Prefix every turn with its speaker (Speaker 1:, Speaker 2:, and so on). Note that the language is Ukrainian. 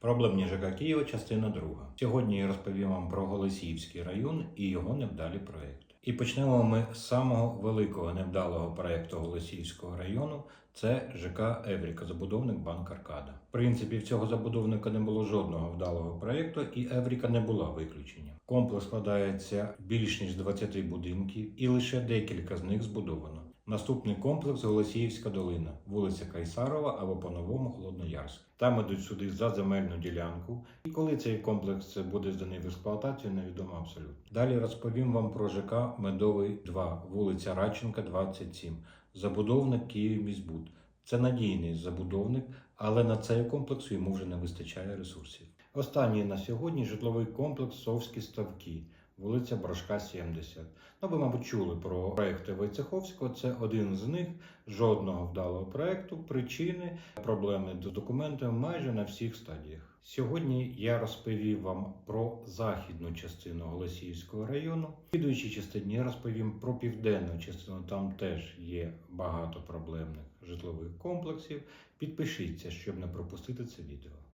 Speaker 1: Проблемні ЖК Києва, частина друга. Сьогодні я розповім вам про Голосіївський район і його невдалі проекти. І почнемо ми з самого великого невдалого проекту Голосіївського району. Це ЖК Евріка, забудовник Банк Аркада. В принципі, в цього забудовника не було жодного вдалого проекту, і Евріка не була виключенням. Комплекс складається більш ніж з 20 будинків, і лише декілька з них збудовано. Наступний комплекс Голосіївська долина, вулиця Кайсарова або по-новому Холодноярськ. Там ідуть суди за земельну ділянку. І коли цей комплекс буде зданий в експлуатацію, невідомо абсолютно. Далі розповім вам про ЖК Медовий 2, вулиця Радченка, 27. Забудовник Київміськбуд. Це надійний забудовник, але на цей комплекс йому вже не вистачає ресурсів. Останній на сьогодні житловий комплекс Совські ставки, вулиця Брошка, 70. Ну, ви, мабуть, чули про проекти Войцеховського. Це один з них. Жодного вдалого проекту, причини, проблеми з документами майже на всіх стадіях. Сьогодні я розповів вам про західну частину Голосіївського району. В слідуючій частині я розповім про південну частину. Там теж є багато проблемних житлових комплексів. Підпишіться, щоб не пропустити це відео.